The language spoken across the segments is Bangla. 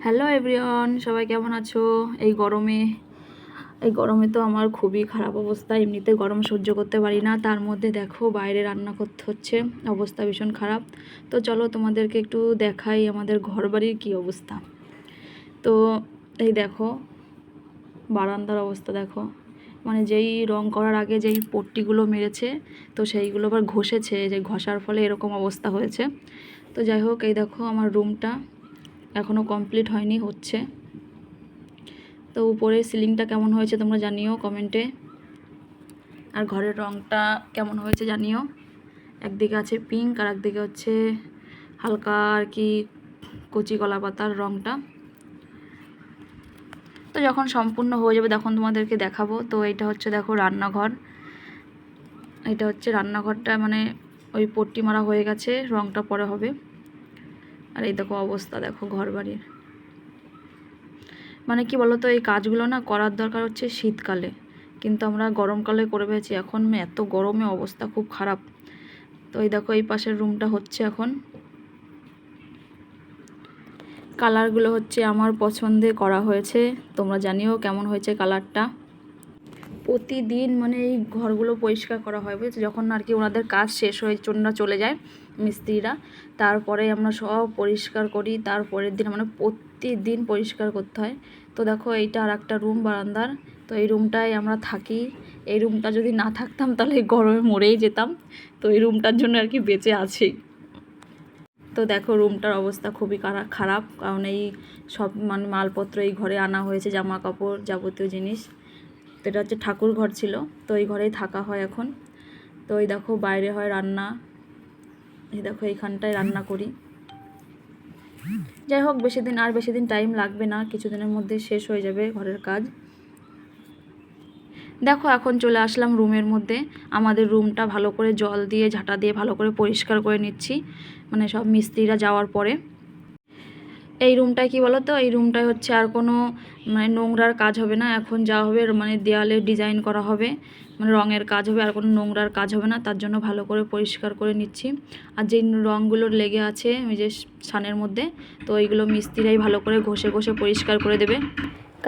হ্যালো এভরিওয়ান সবাই কেমন আছো? এই গরমে এই গরমে তো আমার খুবই খারাপ অবস্থা। এমনিতে গরম সহ্য করতে পারি না। তার মধ্যে দেখো, বাইরে রান্না করতে হচ্ছে। অবস্থা ভীষণ খারাপ। তো চলো তোমাদেরকে একটু দেখাই আমাদের ঘর বাড়ির কী অবস্থা। তো এই দেখো, বারান্দার অবস্থা দেখো। মানে যেই রং করার আগে যেই পট্টিগুলো মেরেছে, তো সেইগুলো আবার ঘষেছে। যে ঘষার ফলে এরকম অবস্থা হয়েছে। তো যাই হোক, এই দেখো আমার রুমটা এখনও কমপ্লিট হয়নি, হচ্ছে। তো উপরে সিলিংটা কেমন হয়েছে তোমরা জানিও কমেন্টে। আর ঘরের রংটা কেমন হয়েছে জানিও। একদিকে আছে পিঙ্ক আর একদিকে হচ্ছে হালকা আর কি কচি কলা পাতার রংটা। তো যখন সম্পূর্ণ হয়ে যাবে তখন তোমাদেরকে দেখাবো। তো এটা হচ্ছে দেখো রান্নাঘর। এটা হচ্ছে রান্নাঘরটা মানে ওই পট্টি মারা হয়ে গেছে, রংটা পরে হবে। আর এই দেখো অবস্থা, দেখো ঘর বাড়ির মানে কি বলতো, এই কাজগুলো না করার দরকার হচ্ছে শীতকালে। কিন্তু আমরা গরমকালে করে পেয়েছি এখন এত গরমে অবস্থা খুব খারাপ। তো এই দেখো, এই পাশের রুমটা হচ্ছে এখন। কালারগুলো হচ্ছে আমার পছন্দে করা হয়েছে, তোমরা জানিও কেমন হয়েছে কালারটা প্রতিদিন মানে এই ঘরগুলো পরিষ্কার করা হয়, বুঝেছ? যখন আর কি ওনাদের কাজ শেষ হয়ে ওনারা চলে যায়, মিস্ত্রিরা, তারপরে আমরা সব পরিষ্কার করি, তারপরের দিন মানে প্রতিদিন পরিষ্কার করতে হয়। তো দেখো, এইটা আর একটা রুম বারান্দার, তো এই রুমটায় আমরা থাকি। এই রুমটা যদি না থাকতাম, তাহলে গরমে মরেই যেতাম। তো এই রুমটার জন্য আর কি বেঁচে আছি। তো দেখো, রুমটার অবস্থা খুবই খারাপ, কারণ এই সব মানে মালপত্র এই ঘরে আনা হয়েছে জামা কাপড় যাবতীয় জিনিস। এটা হচ্ছে ঠাকুর ঘর ছিল, তো এই ঘরেই থাকা হয় এখন। তো এই দেখো বাইরে হয় রান্না, এই দেখো এইখানটায় রান্না করি। যাই হোক, বেশি দিন আর বেশি দিন টাইম লাগবে না, কিছুদিনের মধ্যে শেষ হয়ে যাবে ঘরের কাজ। দেখো, এখন চলে আসলাম রুমের মধ্যে। আমাদের রুমটা ভালো করে জল দিয়ে, ঝাঁটা দিয়ে ভালো করে পরিষ্কার করে নিচ্ছি মানে সব মিস্ত্রিরা যাওয়ার পরে। এই রুমটায় কি বলো তো এই রুমটায় হচ্ছে আর কোনো মানে নোংরার কাজ হবে না। এখন যা হবে মানে দেয়ালে ডিজাইন করা হবে। মানে রঙের কাজ হবে আর কোনো নোংরার কাজ হবে না। তার জন্য ভালো করে পরিষ্কার করে নিচ্ছি। আর যেই রঙগুলো লেগে আছে ওই যে ছানের মধ্যে তো ওইগুলো মিস্ত্রিরাই ভালো করে ঘষে ঘষে পরিষ্কার করে দেবে।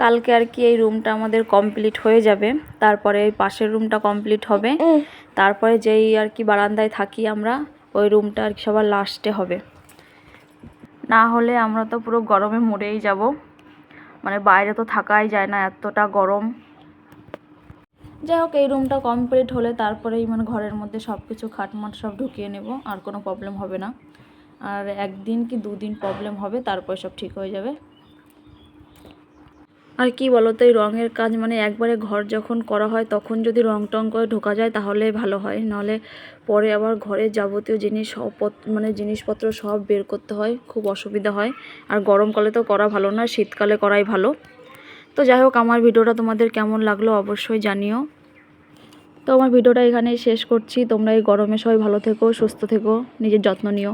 কালকে আর কি এই রুমটা আমাদের কমপ্লিট হয়ে যাবে। তারপরে এই পাশের রুমটা কমপ্লিট হবে। তারপরে যেই আর কি বারান্দায় থাকি আমরা ওই রুমটা আর কি সবার লাস্টে হবে। না হলে আমরা তো পুরো গরমে মরেই যাব। মানে বাইরে তো থাকাই যায় না এতটা গরম। যাই হোক, এই রুমটা কমপ্লিট হলে তারপরেই মানে ঘরের মধ্যে সব কিছু খাটমাট সব ঢুকিয়ে নেব, আর কোনো প্রবলেম হবে না। আর একদিন কি দুদিন প্রবলেম হবে, তারপরে সব ঠিক হয়ে যাবে। আর কি বলতো, এই রঙের কাজ মানে একবারে ঘর যখন করা হয়, তখন যদি রং টং করে ঢোকা যায় তাহলে ভালো হয়। নাহলে পরে আবার ঘরের যাবতীয় জিনিস সব মানে জিনিসপত্র সব বের করতে হয়, খুব অসুবিধা হয়। আর গরমকালে তো করা ভালো না, শীতকালে করাই ভালো। তো যাই হোক, আমার ভিডিওটা তোমাদের কেমন লাগল অবশ্যই জানিও। তো আমার ভিডিওটা এখানেই শেষ করছি। তোমরা এই গরমে সবাই ভালো থেকো, সুস্থ থেকো, নিজের যত্ন নিও।